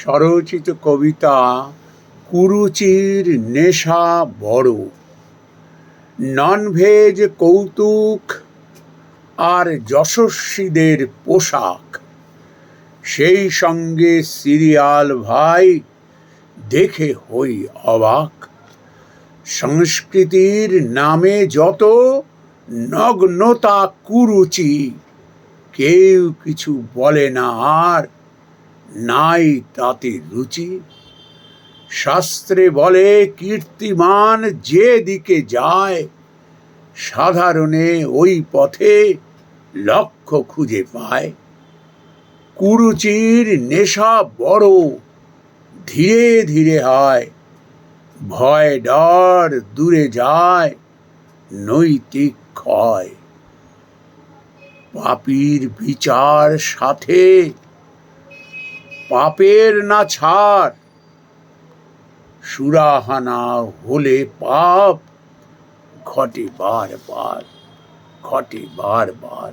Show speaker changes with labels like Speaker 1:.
Speaker 1: স্বরচিত কবিতা কুরুচির নেশা বড়। ননভেজ কৌতুক আর যশস্বীদের পোশাক। সেই সঙ্গে সিরিয়াল ভাই দেখে হই অবাক। সংস্কৃতির নামে যত নগ্নতা কুরুচি, কেউ কিছু বলে না আর নাই তাতে রুচি। শাস্ত্রে বলে, কীর্তিমান যে দিকে যায়, সাধারণে ওই পথে লক্ষ্য খুঁজে পায়। কুরুচির নেশা বড়, ধীরে ধীরে হয়। ভয় ডর দূরে যায়, নৈতিক ক্ষয়। পাপীর বিচার সাথে পাপের না ছাড়। সুরাহানা হলে পাপ ঘটে বারবার ঘটে বারবার।